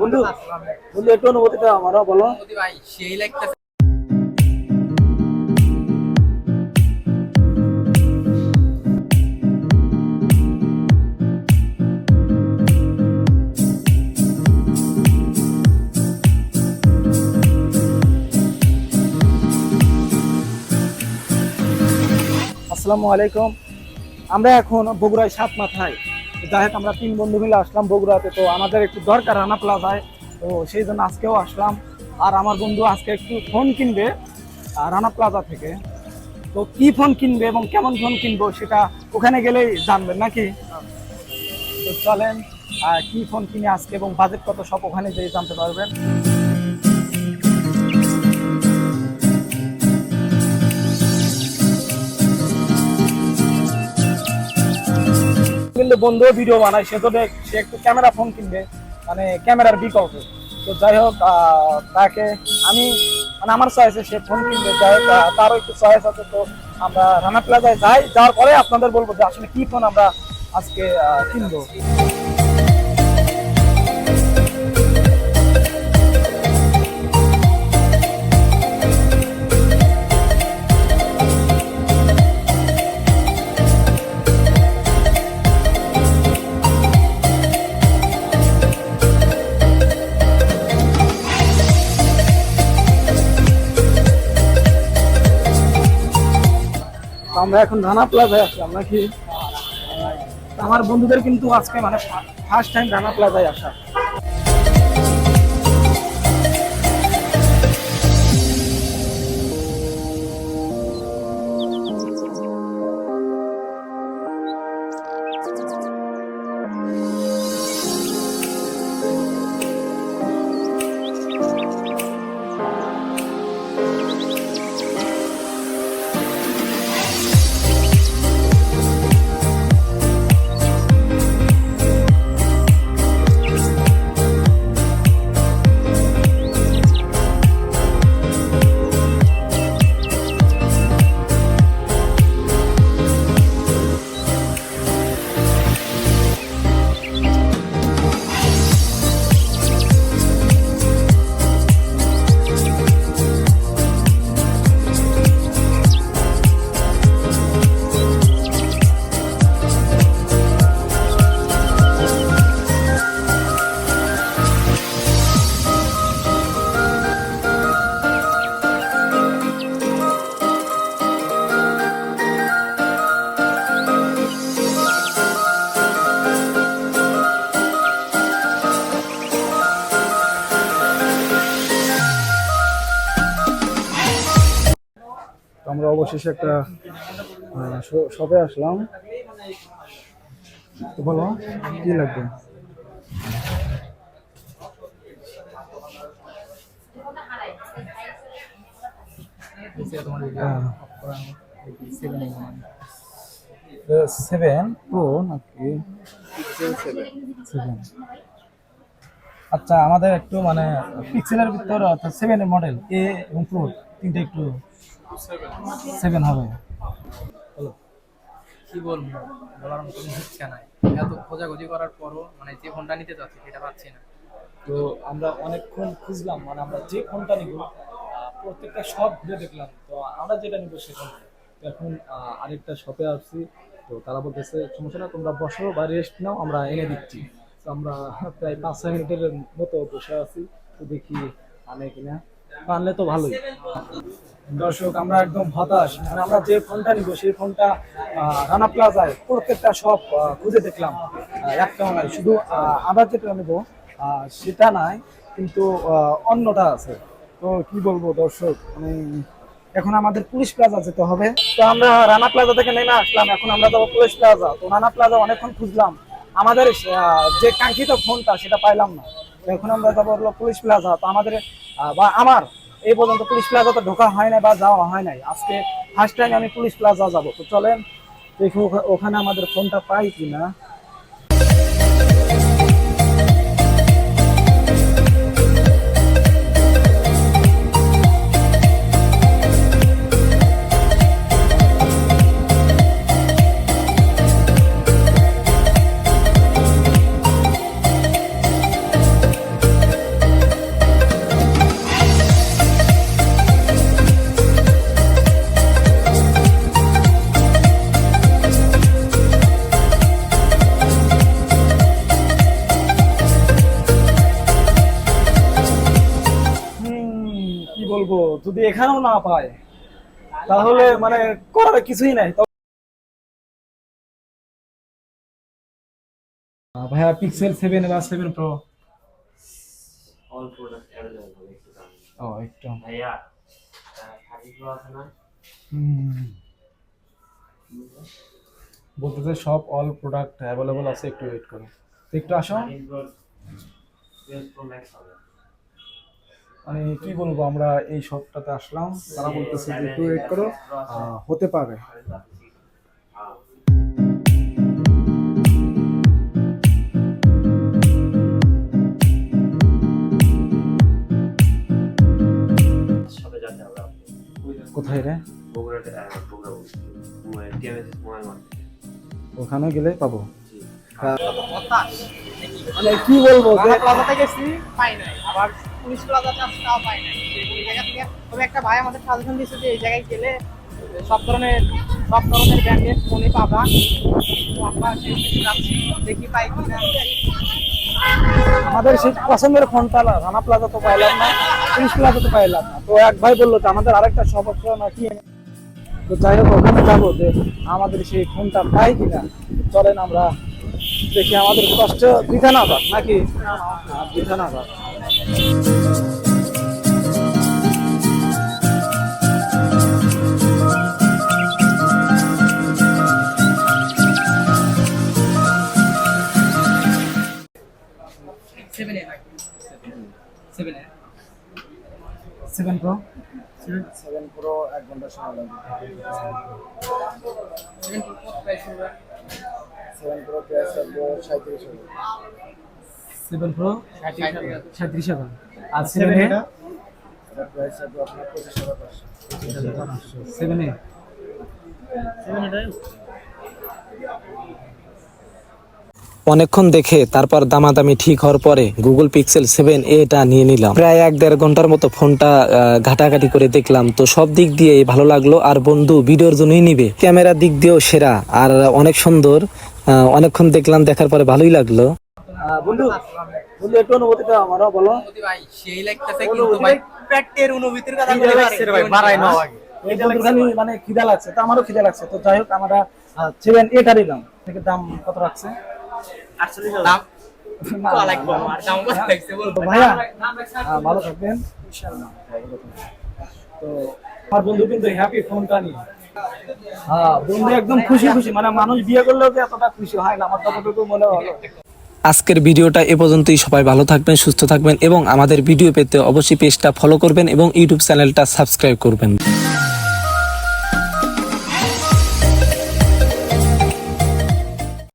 বন্ধু বন্ধু একটু অনুভূতিটা আমারও বলো। ভাই সেই লাগতেছে। আসসালামু আলাইকুম। আমরা এখন বগুড়ায় সাত মাথায়। যাই হোক, আমরা তিন বন্ধু মিলে আসলাম বগুড়াতে, তো আমাদের একটু দরকার রানা প্লাজায়। তো সেই জন্য আজকেও আসলাম। আর আমার বন্ধু আজকে একটু ফোন কিনবে রানা প্লাজা থেকে। তো কি ফোন কিনবে এবং কেমন ফোন কিনবো সেটা ওখানে গেলেই জানবেন নাকি? তো চলেন কি ফোন কিনে আজকে এবং বাজেট কত সব ওখানে যেয়ে জানতে পারবেন। কিন্তু বন্ধু ভিডিও বানায়, সে তো সে একটু ক্যামেরা ফোন কিনবে মানে ক্যামেরার বিকল্প। তো যাই হোক তাকে আমি মানে আমার চয়েসে সে ফোন কিনবে, যাই হোক তারও একটু চয়েস আছে, তো আমরা রানা প্লাজায় যাই, যাওয়ার পরে আপনাদের বলব যে আসলে কি ফোন আমরা আজকে কিনবো। আমরা এখন রানা প্লাজায় আসলাম নাকি আমার বন্ধুদের কিন্তু আজকে মানে ফার্স্ট টাইম রানা প্লাজায় আসা। অবশেষে একটা শপে আসলাম। তো বলো কি লাগবে? সেভেন প্রো নাকি সেভেন আচ্ছা আমাদের একটু মানে পিক্সেলের ভিতর অর্থাৎ সেভেনের মডেল এ এবং প্রো তিনটা একটু সেভেন হবে। কি বলব? বলার মতো ইচ্ছা নাই। এত খোঁজাখুঁজি করার পরও মানে যে ফোনটা নিতে চাচ্ছি সেটা পাচ্ছি না। তো আমরা অনেকক্ষণ খুঁজলাম মানে আমরা যে ফোনটা নিব প্রত্যেকটা শপ ঘুরে দেখলাম। তো আমরা যেটা নিব সেটা তো এখন আরেকটা শপে আসছি। তো তারা বলতেছে সমস্যা না তোমরা বসো বা রেস্ট নাও আমরা এনে দিচ্ছি। আমরা প্রায় পাঁচ ছয় মিনিটের মতো বসে আছি তো দেখি আনে কিনা। আনলে তো ভালোই। দর্শক আমরা একদম হতাশ। মানে আমরা যে ফোনটা নিব সেই ফোনটা রানা প্লাজায় প্রত্যেকটা সব খুঁজে দেখলাম। আহ, একটাও নাই শুধু আমরা যেটা নেব সেটা নাই কিন্তু অন্যটা আছে। তো কি বলব দর্শক মানে এখন আমাদের পুলিশ প্লাজা যেতে হবে। তো আমরা রানা প্লাজা থেকে নেমে আসলাম। এখন আমরা যাব পুলিশ প্লাজা। তো রানা প্লাজা অনেকক্ষণ খুঁজলাম। আমাদের যে কাঙ্ক্ষিত ফোনটা সেটা পাইলাম না। এখন আমরা যাব বলল পুলিশ প্লাজা। তো আমাদের বা আমার, এই পর্যন্ত পুলিশ প্লাজা তো ঢোকা হয় নাই বা যাওয়া হয় নাই। আজকে ফার্স্ট টাইম আমি পুলিশ প্লাজা যাব। তো চলেন দেখি ওখা- ওখানে আমাদের ফোনটা পাই কিনা। বলব যদি এখানেও না পায় তাহলে মানে করার কিছুই নাই। ভাইয়া পিক্সেল সেভেন বা seven pro all product available একটু দাম। ও একটু। ভাইয়া থার্টি প্রো আছে না? বলতেছে সব অল প্রোডাক্ট অ্যাভেলেবল আছে একটু ওয়েট করো। একটু আসো। প্রো ম্যাক্স হবে। মানে কি বলব আমরা এই শপটাতে আসলাম। তারা বলতেছে যে একটু ওয়েট করো হতে পারে। কোথায় রে? ওখানে গেলে পাবো। মানে কি বলব গেছি পাই নাই। আবার পুলিশ প্লাজাতে আছে তাও পাই নাই। এই জায়গা থেকে তবে একটা ভাই আমাদের সাজেশন দিয়েছে যে এই জায়গায় গেলে সব ধরনের সব ধরনের ব্র্যান্ডের ফোনই পাবা। তো দেখি পাই কিনা। আমাদের সেই পছন্দের ফোনটা না, রানা প্লাজা তো পাইলাম না, পুলিশ প্লাজা তো পাইলাম না। তো এক ভাই বলল যে আমাদের আরেকটা শপ আছে নাকি তো যাই হোক, ওখানে যাব যে আমাদের সেই ফোনটা পাই কিনা। চলেন আমরা দেখি আমাদের কষ্ট বৃথা না নাকি? বৃথা না সেভেন প্রো সেভেন প্রো এক ঘণ্টা সময় লাগবে। সেভেন কত প্রাইস হবে সেভেন প্রো প্রাইস লাগবে সাঁত্রিশ হাজার। সেভেন প্রো সাঁত্রিশ হাজার। আর সেভেন এ সেভেন এ অনেকক্ষণ দেখে তারপর দামাদামি ঠিক হওয়ার পরে গুগল পিক্সেল সেভেন এটা নিয়ে নিলাম। প্রায় এক দেড় ঘণ্টার মতো ফোনটা ঘাটাঘাটি করে দেখলাম। তো সব দিক দিয়ে ভালো লাগল। আর বন্ধু ভিডিওর জন্যই নিবে। ক্যামেরার দিক দিয়েও সেরা। আর অনেক সুন্দর। আহ, অনেকক্ষণ দেখলাম দেখার পরে ভালোই লাগল। বন্ধু বন্ধু একটু অনুভূতিটা আমারও বলো। ভাই সেই লাগতেছে কিন্তু ভাই পেটের অনুভূতির কথা বলে ভাই বাড়াই নাও আগে। এই বন্ধুর খালি মানে খিদা লাগছে তো আমারও খিদা লাগছে। তো যাই হোক আমরা সেভেন এটা নিলাম থেকে দাম। কত রাখছে? দাম দাম তো ভাইয়া ভালো থাকবেন। তো আমার বন্ধু কিন্তু হ্যাপি ফোনটা নিয়ে। হ্যাঁ বন্ধু একদম খুশি খুশি। মানে মানুষ বিয়ে করলেও যে এতটা খুশি হয় না আমার ততটুকু মনে হলো। আজকের ভিডিওটা এ পর্যন্তই। সবাই ভালো থাকবেন, সুস্থ থাকবেন এবং আমাদের ভিডিও পেতে অবশ্যই পেজটা ফলো করবেন এবং ইউটিউব চ্যানেলটা সাবস্ক্রাইব করবেন।